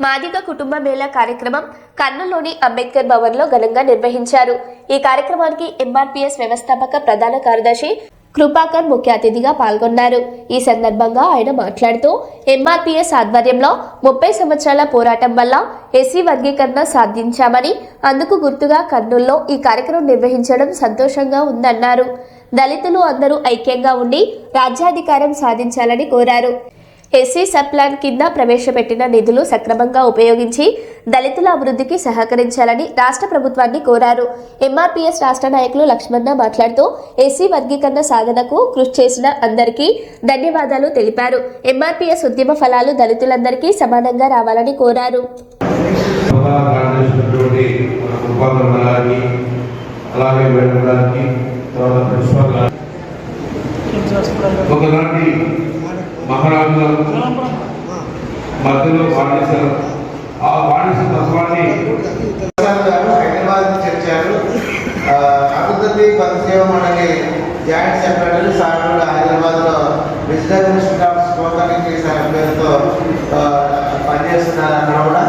మాదిగ కుటుంబ మేళా కార్యక్రమం కర్నూలులోని అంబేద్కర్ భవన్లో ఘనంగా నిర్వహించారు. ఈ కార్యక్రమానికి ఎంఆర్పీఎస్ వ్యవస్థాపక ప్రధాన కార్యదర్శి కృపాకర్ ముఖ్య అతిథిగా పాల్గొన్నారు. ఈ సందర్భంగా ఆయన మాట్లాడుతూ ఎంఆర్పీఎస్ ఆధ్వర్యంలో ముప్పై సంవత్సరాల పోరాటం వల్ల ఎస్సీ వర్గీకరణ సాధించామని అందుకు గుర్తుగా కర్నూలులో ఈ కార్యక్రమం నిర్వహించడం సంతోషంగా ఉందన్నారు. దళితులు అందరూ ఐక్యంగా ఉండి రాజ్యాధికారం సాధించాలని కోరారు. ఎస్సీ సబ్ ప్లాన్ కింద ప్రవేశపెట్టిన నిధులు సక్రమంగా ఉపయోగించి దళితుల అభివృద్ధికి సహకరించాలని రాష్ట్ర ప్రభుత్వాన్ని కోరారు. ఎంఆర్పీఎస్ రాష్ట్ర నాయకులు లక్ష్మణ మాట్లాడుతూ ఎస్సీ వర్గీకరణ సాధనకు కృషి చేసిన అందరికీ ధన్యవాదాలు తెలిపారు. ఎంఆర్పీఎస్ ఉద్యమ ఫలాలు దళితులందరికీ సమానంగా రావాలని కోరారు. ఒకనాటి మహారాజుల మధ్యలో బానిసలు ఆ బానిస తత్వాన్ని హైదరాబాద్ నుంచి వచ్చారు. ఆ, అభివృద్ధి పదసేవ మండలి జాయింట్ సెక్రటరీ సార్ కూడా హైదరాబాద్లో విజిటర్ ఇన్స్టిట్యూట్ ఆఫ్ స్పోకనింగ్ సార్ పేరుతో ఆ, పనిచేస్తున్నారన్న కూడా.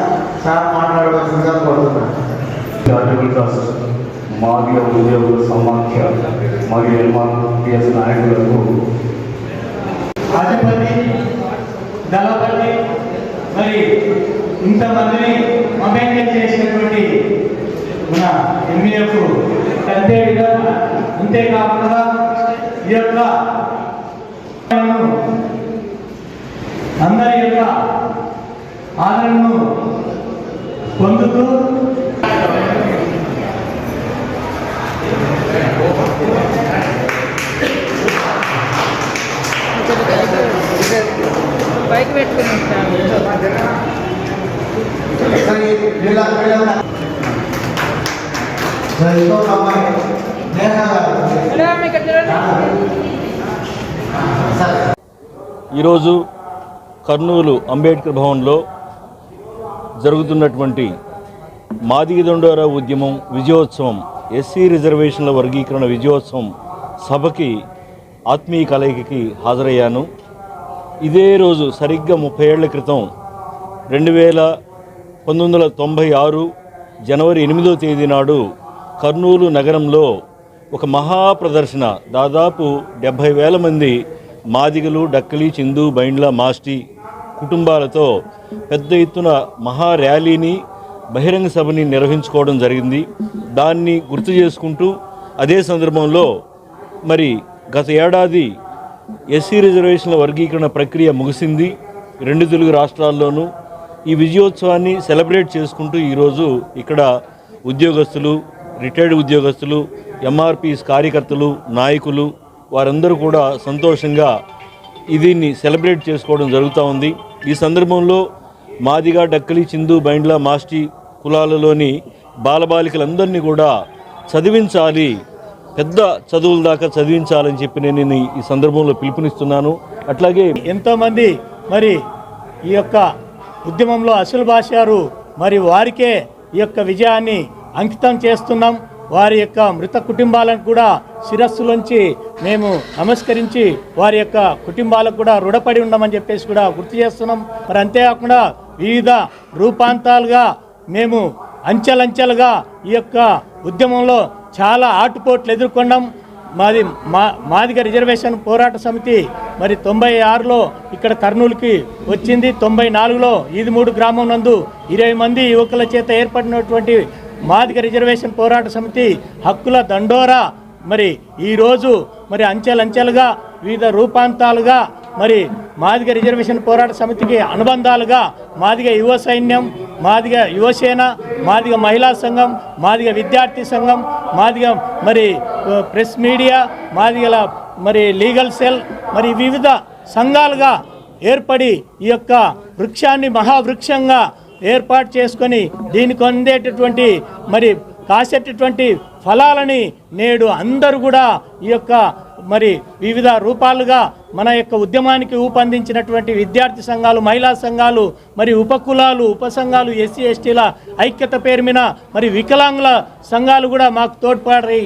సార్ మాట్లాడవలసిందిగా కోరుతున్నాను. మాదిగ ఉద్యోగుల సమాఖ్య మరియు ఎంఆర్పిఎస్ నాయకులకు అధిపతి దళపతి మరి ఇంతమందిని అమెండ్మెంట్ చేసినటువంటి మన ఎంఈఎఫ్ అంతే విధంగా అంతేకాకుండా ఈ యొక్క అందరి యొక్క ఆదరణను పొందుతూ ఈరోజు కర్నూలు అంబేద్కర్ భవన్లో జరుగుతున్నటువంటి మాదిగదొండోర ఉద్యమం విజయోత్సవం ఎస్సీ రిజర్వేషన్ల వర్గీకరణ విజయోత్సవం సభకి ఆత్మీయ కలయికకి హాజరయ్యాను. ఇదే రోజు సరిగ్గా ముప్పై ఏళ్ళ క్రితం రెండు వేల పంతొమ్మిది వందల తొంభై ఆరు జనవరి ఎనిమిదో తేదీ నాడు కర్నూలు నగరంలో ఒక మహా ప్రదర్శన దాదాపు డెబ్భై వేల మంది మాదిగలు డక్కలి చిందు బైండ్ల మాస్టి కుటుంబాలతో పెద్ద ఎత్తున మహా ర్యాలీని బహిరంగ సభని నిర్వహించుకోవడం జరిగింది. దాన్ని గుర్తు చేసుకుంటూ అదే సందర్భంలో మరి గత ఏడాది ఎస్సీ రిజర్వేషన్ల వర్గీకరణ ప్రక్రియ ముగిసింది. రెండు తెలుగు రాష్ట్రాల్లోనూ ఈ విజయోత్సవాన్ని సెలబ్రేట్ చేసుకుంటూ ఈరోజు ఇక్కడ ఉద్యోగస్తులు రిటైర్డ్ ఉద్యోగస్తులు ఎంఆర్పీస్ కార్యకర్తలు నాయకులు వారందరూ కూడా సంతోషంగా దీన్ని సెలబ్రేట్ చేసుకోవడం జరుగుతూ ఉంది. ఈ సందర్భంలో మాదిగా డక్కలి చిందు బైండ్ల మాస్టి కులాలలోని బాలబాలికలందరినీ కూడా చదివించాలి పెద్ద చదువుల దాకా చదివించాలని చెప్పి నేను ఈ- సందర్భంలో పిలుపునిస్తున్నాను. అట్లాగే ఎంతోమంది మరి ఈ యొక్క ఉద్యమంలో అసలు భాషారు మరి వారికే ఈ యొక్క విజయాన్ని అంకితం చేస్తున్నాం. వారి యొక్క మృత కుటుంబాలను కూడా శిరస్సులోంచి మేము నమస్కరించి వారి యొక్క కుటుంబాలకు కూడా రుణపడి ఉండమని చెప్పేసి కూడా గుర్తు చేస్తున్నాం. మరి అంతేకాకుండా వివిధ రూపాంతాలుగా మేము అంచెలంచెలుగా ఈ యొక్క ఉద్యమంలో చాలా ఆటుపోట్లు ఎదుర్కొన్నాం. మాది మా మాదిగ రిజర్వేషన్ పోరాట సమితి మరి తొంభై ఆరులో ఇక్కడ కర్నూలుకి వచ్చింది. తొంభై నాలుగులో ఈది మూడు గ్రామం నందు ఇరవై మంది యువకుల చేత ఏర్పడినటువంటి మాదిగ రిజర్వేషన్ పోరాట సమితి హక్కుల దండోరా మరి ఈరోజు మరి అంచెలంచెలుగా వివిధ రూపాంతాలుగా మరి మాదిగ రిజర్వేషన్ పోరాట సమితికి అనుబంధాలుగా మాదిగ యువ సైన్యం మాదిగ యువసేన మాదిగ మహిళా సంఘం మాదిగ విద్యార్థి సంఘం మాదిగ మరి ప్రెస్ మీడియా మాదిగల మరి లీగల్ సెల్ మరి వివిధ సంఘాలుగా ఏర్పడి ఈ యొక్క వృక్షాన్ని మహావృక్షంగా ఏర్పాటు చేసుకొని దీనికి అందేటటువంటి మరి కాసేటటువంటి ఫలాలని నేడు అందరూ కూడా ఈ యొక్క మరి వివిధ రూపాలుగా మన యొక్క ఉద్యమానికి ఊపందించినటువంటి విద్యార్థి సంఘాలు మహిళా సంఘాలు మరి ఉపకులాలు ఉపసంఘాలు ఎస్సీ ఎస్టీల ఐక్యత పేరు మీద మరి వికలాంగుల సంఘాలు కూడా మాకు తోడ్పడి